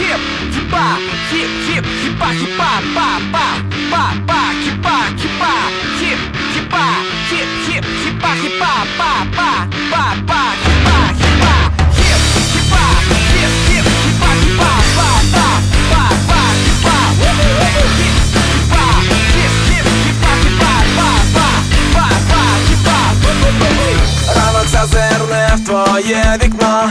хіп, хіпа, хіп, хіп, хіпа, хіпа, па, па, па, па, хіпа, хіпа, хіп, хіпа, хіп, хіп, хіпа, хіпа, па, па, па, па, хіпа, хіпа, хіп, хіпа, хіп, хіп, хіпа, хіпа, па, па, па, па, хіпа, хіп, хіпа, хіп, хіп, хіпа, хіпа, па, па, па, па, хіпа, Ранок зазирне в твоє вікно,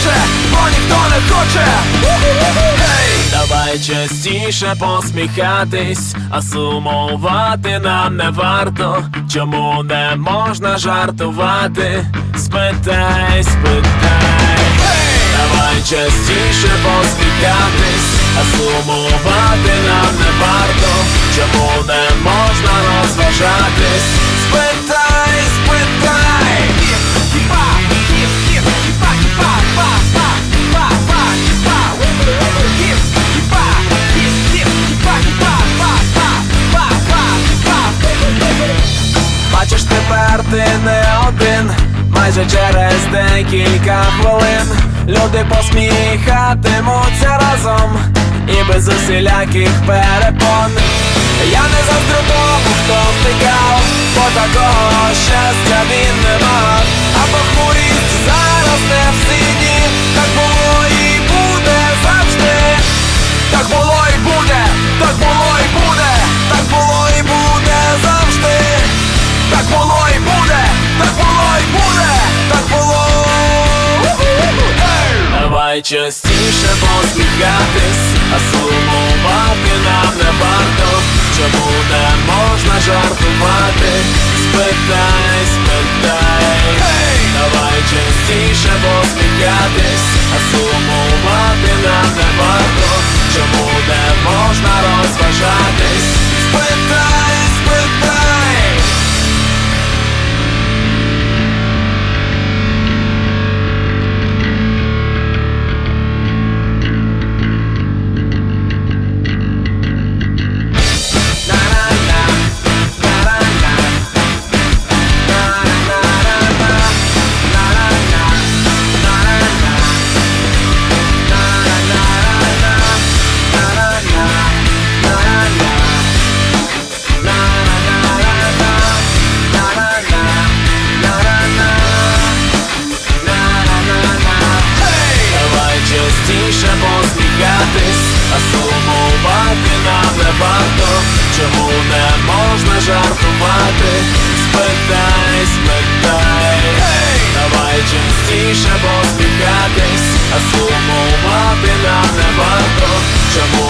хоче, бо ніхто не хоче. Давай частіше посміхатись, а сумувати нам не варто. Чому не можна жартувати? Спитай, спитай. Давай частіше посміхатись, а сумувати нам не варто. Чому не можна розважатись? Майже через декілька хвилин люди посміхатимуться разом і без усіляких перепон. Я не заздрю тому, хто втикав, бо такого щастя Давай частіше посміхатись, а сумувати нам не варто. Чому не можна жартувати? Спитай, спитай. Давай частіше посміхатись, а сумувати нам не варто. Чому не можна розважатись? Посміхатись, а сумувати нам не варто. Чому не можна жартувати? Спитай, спитай. Давай частіше посміхатись, а сумувати нам не варто. Чому